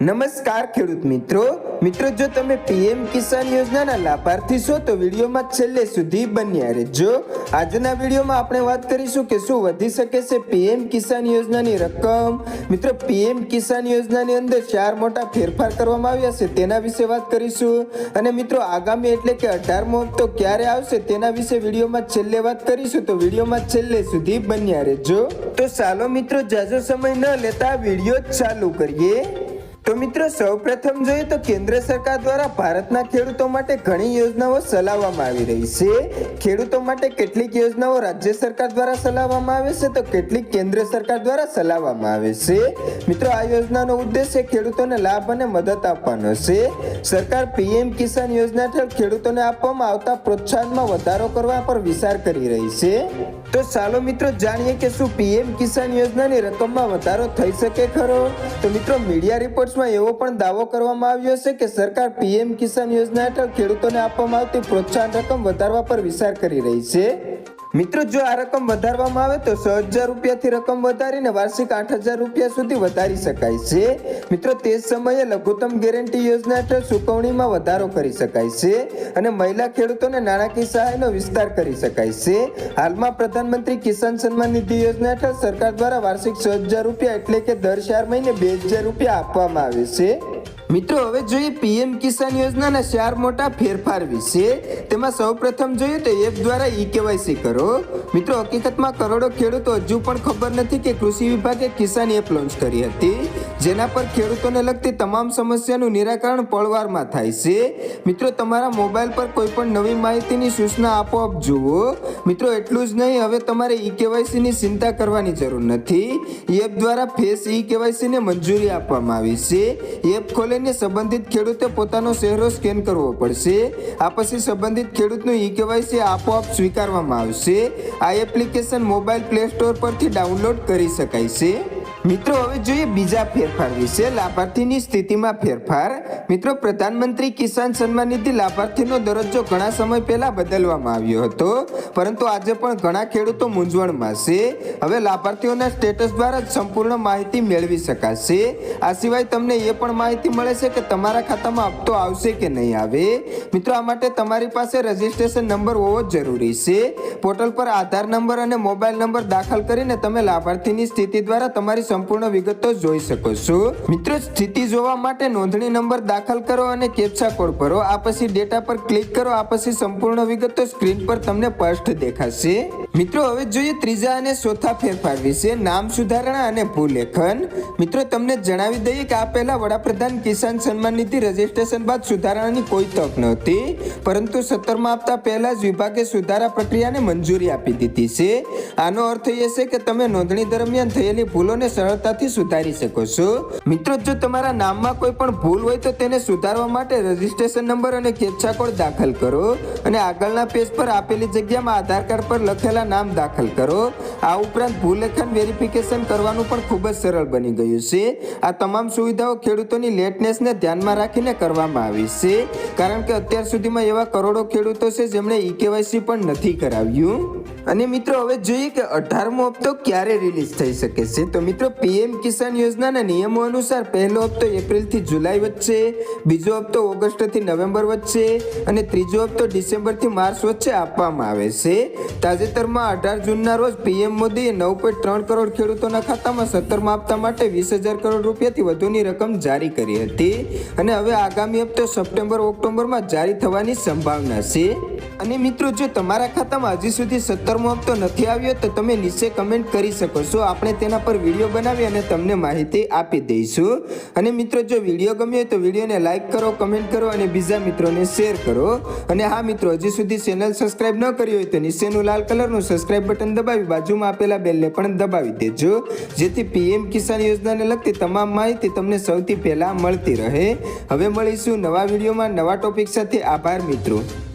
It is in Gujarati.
નમસ્કાર ખેડૂત મિત્રો. મિત્રો, જો તમે પીએમ કિસાન યોજનાના લાભાર્થી છો, તો વિડીયોમાં છેલ્લે સુધી બન્યા રહેજો. આજના વિડીયોમાં આપણે વાત કરીશું કે શું વધી શકે છે પીએમ કિસાન યોજનાની રકમ. મિત્રો, પીએમ કિસાન યોજનાની અંદર ચાર મોટા ફેરફાર કરવામાં આવ્યા છે, તેના વિશે વાત કરીશું. અને મિત્રો, આગામી એટલે કે અઢારમો હપ્તો ક્યારે આવશે તેના વિશે વિડીયોમાં છેલ્લે વાત કરીશું, તો વિડીયોમાં છેલ્લે સુધી બન્યા રહેજો. તો ચાલો મિત્રો, જાજો સમય ન લેતા વીડિયો ચાલુ કરીએ. તો મિત્રો, સૌપ્રથમ જોઈએ તો કેન્દ્ર સરકાર દ્વારા ભારતના ખેડૂતો માટે ઘણી યોજનાઓ ચલાવવામાં આવી રહી છે. ખેડૂતો માટે કેટલીક યોજનાઓ રાજ્ય સરકાર દ્વારા ચલાવવામાં આવે છે તો કેટલીક કેન્દ્ર સરકાર દ્વારા ચલાવવામાં આવે છે. મિત્રો, આ યોજનાનો ઉદ્દેશ્ય ખેડૂતોને લાભ અને મદદ આપવાનો છે. સરકાર પીએમ કિસાન યોજના હેઠળ ખેડૂતોને આપવામાં આવતા પ્રોત્સાહનમાં વધારો કરવા પર વિચાર કરી રહી છે. તો ચાલો મિત્રો, જાણીએ કે શું પીએમ કિસાન યોજનાની રકમમાં વધારો થઈ શકે ખરો? તો મિત્રો, મીડિયા રિપોર્ટ્સમાં એવો પણ દાવો કરવામાં આવ્યો છે કે સરકાર પીએમ કિસાન યોજના હેઠળ ખેડૂતોને આપવામાં આવતી પ્રોત્સાહન રકમ વધારવા પર વિચાર કરી રહી છે. મિત્રો, જો આ રકમ વધારવામાં આવે તો છ હજાર રૂપિયાથી રકમ વધારીને વાર્ષિક આઠ હજાર રૂપિયા સુધી વધારી શકાય છે. મિત્રો, તે સમયે લઘુત્તમ ગેરંટી યોજના હેઠળ ચૂકવણીમાં વધારો કરી શકાય છે અને મહિલા ખેડૂતોને નાણાકીય સહાયનો વિસ્તાર કરી શકાય છે. હાલમાં પ્રધાનમંત્રી કિસાન સન્માન નિધિ યોજના હેઠળ સરકાર દ્વારા વાર્ષિક છ હજાર રૂપિયા એટલે કે દર ચાર મહિને બે હજાર રૂપિયા આપવામાં આવે છે. મિત્રો, હવે જોઈએ પીએમ કિસાન યોજનાના ચાર મોટા ફેરફાર વિશે. તેમાં સૌપ્રથમ જોઈએ તો એપ દ્વારા ઈ કેવાયસી કરો. મિત્રો, હકીકતમાં કરોડો ખેડૂતો હજુ પણ ખબર નથી કે કૃષિ વિભાગે કિસાન એપ લોન્ચ કરી હતી. જેના પર ખેડૂતોને લગતી તમામ સમસ્યાનું નિરાકરણ પળવારમાં થાય છે. મિત્રો, તમારા મોબાઈલ પર કોઈ પણ નવી માહિતીની સૂચના આપોઆપ જુઓ. મિત્રો, એટલું જ નહીં, હવે તમારે ઈ કેવાયસીની ચિંતા કરવાની જરૂર નથી. એપ દ્વારા ફેસ ઈ કેવાયસીને મંજૂરી આપવામાં આવી છે. એપ ખોલીને સંબંધિત ખેડૂતે પોતાનો ચહેરો સ્કેન કરવો પડશે. આ પછી સંબંધિત ખેડૂતનું ઈ કેવાયસી આપોઆપ સ્વીકારવામાં આવશે. આ એપ્લિકેશન મોબાઈલ પ્લે સ્ટોર પરથી ડાઉનલોડ કરી શકાય છે. મિત્રો, હવે જોઈએ બીજા ફેરફાર વિશે. લાભાર્થીની સ્થિતિમાં ફેરફાર. મિત્રો, પ્રધાનમંત્રી કિસાન સન્માન નિધિ લાભાર્થીનો દરજ્જો ઘણા સમય પહેલા બદલવામાં આવ્યો હતો. પરંતુ આજે પણ ઘણા ખેડૂતો મૂંઝવણમાં છે. હવે લાભાર્થીઓના સ્ટેટસ દ્વારા જ સંપૂર્ણ માહિતી મેળવી શકાશે. આ સિવાય તમને એ પણ માહિતી મળે છે કે તમારા ખાતામાં હપ્તો આવશે કે નહીં આવે. મિત્રો, આ માટે તમારી પાસે રજિસ્ટ્રેશન નંબર હોવો જરૂરી છે. પોર્ટલ પર આધાર નંબર અને મોબાઈલ નંબર દાખલ કરીને તમે લાભાર્થીની સ્થિતિ દ્વારા તમારી સંપૂર્ણ વિગતો જોઈ શકો છો. મિત્રો, સ્થિતિ જોવા માટે નોંધણી નંબર દાખલ કરો અને કેપ્ચા કોડ ભરો. આ પછી ડેટા પર ક્લિક કરો. આ પછી સંપૂર્ણ વિગતો સ્ક્રીન પર તમને સ્પષ્ટ દેખાશે. મિત્રો, હવે જોઈએ ત્રીજા અને ચોથા ફેરફાર વિશે. નામ સુધારણા અને ભૂલેખન મિત્રો, તમને જણાવી દઈએ કે આ પહેલા વડાપ્રધાન કિસાન સન્માન નિધિ રજીસ્ટ્રેશન બાદ સુધારણાની કોઈ તક નહોતી, પરંતુ સત્તરમાં આપતા પહેલા જ વિભાગે સુધારા પ્રક્રિયાને મંજૂરી આપી દીધી છે. આનો અર્થ એ છે કે તમે નોંધણી દરમિયાન થયેલી ભૂલોને સરળતાથી સુધારી શકો છો. મિત્રો, જો તમારા નામમાં કોઈ પણ ભૂલ હોય તો તેને સુધારવા માટે રજીસ્ટ્રેશન નંબર અને કેપ્ચા કોડ દાખલ કરો અને આગળના પેજ પર આપેલી જગ્યામાં આધાર કાર્ડ પર લખેલા નામ દાખલ કરો. આ ઉપરાંત ભૂલેખન વેરિફિકેશન કરવાનું પણ ખૂબ જ સરળ બની ગયું છે. આ તમામ સુવિધાઓ ખેડૂતોની લેટનેસને ધ્યાનમાં રાખીને કરવામાં આવી છે. કારણ કે અત્યાર સુધીમાં એવા કરોડો ખેડૂતો છે જેમણે ઈ કેવાયસી પણ નથી કરાવ્યું. અને મિત્રો, હવે જોઈએ કે અઢારમો હપ્તો ક્યારે રિલીઝ થઈ શકે છે. તો મિત્રો, પીએમ કિસાન યોજનાના નિયમો અનુસાર પહેલો હપ્તો એપ્રિલથી જુલાઈ વચ્ચે, બીજો હપ્તો ઓગસ્ટથી નવેમ્બર વચ્ચે અને ત્રીજો હપ્તો ડિસેમ્બરથી માર્ચ વચ્ચે આપવામાં આવે છે. તાજેતરમાં અઢાર જૂનના રોજ પીએમ મોદીએ નવ પોઈન્ટ ત્રણ કરોડ ખેડૂતોના ખાતામાં સત્તરમાં હપ્તા માટે વીસ હજાર કરોડ રૂપિયાથી વધુની રકમ જારી કરી હતી. અને હવે આગામી હપ્તો સપ્ટેમ્બર, ઓક્ટોબરમાં જારી થવાની સંભાવના છે. અને મિત્રો, જો તમારા ખાતામાં હજી સુધી સત્તરમો હપ્તો નથી આવ્યો, તો તમે નીચે કમેન્ટ કરી શકો છો. આપણે તેના પર વીડિયો બનાવી અને તમને માહિતી આપી દઈશું. અને મિત્રો, જો વીડિયો ગમ્યો હોય તો વિડીયોને લાઇક કરો કમેન્ટ કરો અને બીજા મિત્રોને શેર કરો. અને હા મિત્રો, હજી સુધી ચેનલ સબસ્ક્રાઇબ ન કરી હોય તો નીચેનું લાલ કલરનું સબસ્ક્રાઇબ બટન દબાવી, બાજુમાં આપેલા બેલને પણ દબાવી દેજો. જેથી પીએમ કિસાન યોજનાને લગતી તમામ માહિતી તમને સૌથી પહેલા મળતી રહે. હવે મળીશું નવા વિડીયોમાં નવા ટોપિક સાથે. આભાર મિત્રો.